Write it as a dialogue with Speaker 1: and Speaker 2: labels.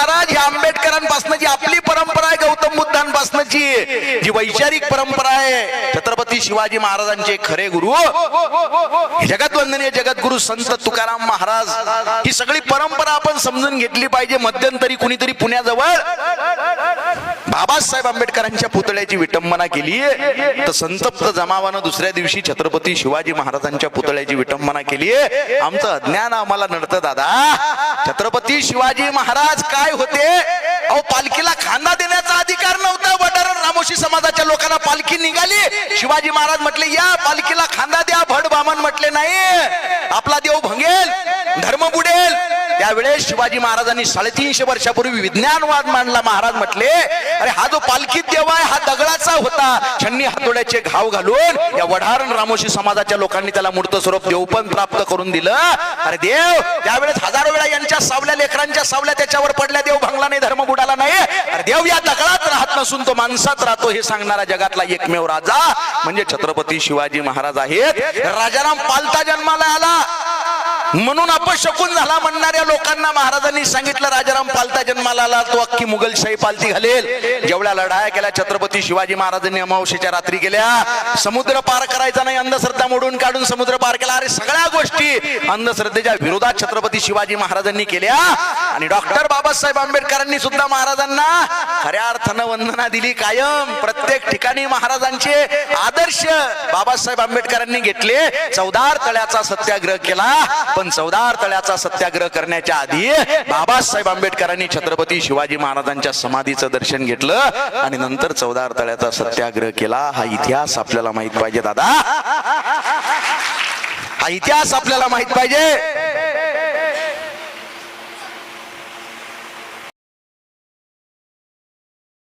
Speaker 1: ही आंबेडकरांपासून जी आपली परंपरा आहे गौतम बुद्धांपासूनची. जी वैचारिक परंपरा आहे छत्रपती शिवाजी महाराजांचे खरे गुरु. हे जगत वंदनीय जगद्गुरु संत तुकाराम महाराज ही सगळी परंपरा आपण समजून घेतली पाहिजे मध्यंतरी कुणीतरी पुण्याजवळ. बाबासाहेब आंबेडकरांच्या पुतळ्याची विटंबना केली. तर संतप्त जमावानं दुसऱ्या दिवशी छत्रपती शिवाजी महाराजांच्या पुतळ्याची विटंबना केली. आमचं अज्ञान आम्हाला नडतं दादा. छत्रपती शिवाजी महाराज काय होते? अहो पालखीला खांदा देण्याचा अधिकार नव्हता. वडारण रामोशी समाजाच्या लोकांना पालखी निघाली. शिवाजी महाराज म्हटले या पालखीला खांदा द्या भड बामन म्हटले नाही. आपला देव भंगेल. त्यावेळेस शिवाजी महाराजांनी साडेतीनशे वर्षापूर्वी विज्ञानवाद मांडला. महाराज म्हटले अरे हा जो पालखी देव आहे हा दगडाचा होता. छन्नी हातोड्याचे घाव घालून या वढारण रामोशी समाजाच्या लोकांनी त्याला मूर्त स्वरूप देवपण प्राप्त करून दिलं. अरे देव त्यावेळेस हजारो वेळा यांच्या सावल्या लेकरांच्या सावल्या त्याच्यावर पडल्या. देव भांगला नाही धर्म बुडाला नाही. अरे देव या दगडात राहत नसून तो माणसात राहतो हे सांगणारा जगातला एकमेव राजा म्हणजे छत्रपती शिवाजी महाराज आहेत. राजाराम पालता जन्माला आला. म्हणून अपशकून झाला म्हणणाऱ्या लोकांना महाराजांनी सांगितलं राजाराम पालता जन्माला आला तो अख्खी मुघलशाही पालती घालेल. जेवढ्या लढाया केल्या छत्रपती शिवाजी महाराजांनी अमावशेच्या रात्री गेल्या. समुद्र पार करायचा नाही अंधश्रद्धा मोडून काढून समुद्र पार केला. अरे सगळ्या गोष्टी अंधश्रद्धेच्या विरोधात छत्रपती शिवाजी महाराजांनी केल्या. आणि डॉक्टर बाबासाहेब आंबेडकरांनी सुद्धा महाराजांना खऱ्या अर्थानं वंदना दिली कायम. प्रत्येक ठिकाणी महाराजांचे आदर्श बाबासाहेब आंबेडकरांनी घेतले. चौदार तळ्याचा सत्याग्रह केला. पण चौदार तळ्याचा सत्याग्रह करण्याच्या आधी बाबासाहेब आंबेडकरांनी छत्रपती शिवाजी महाराजांच्या समाधीचं दर्शन घेतलं आणि नंतर चौदार तळ्याचा सत्याग्रह केला. हा इतिहास आपल्याला माहीत पाहिजे दादा. हा इतिहास आपल्याला माहीत पाहिजे.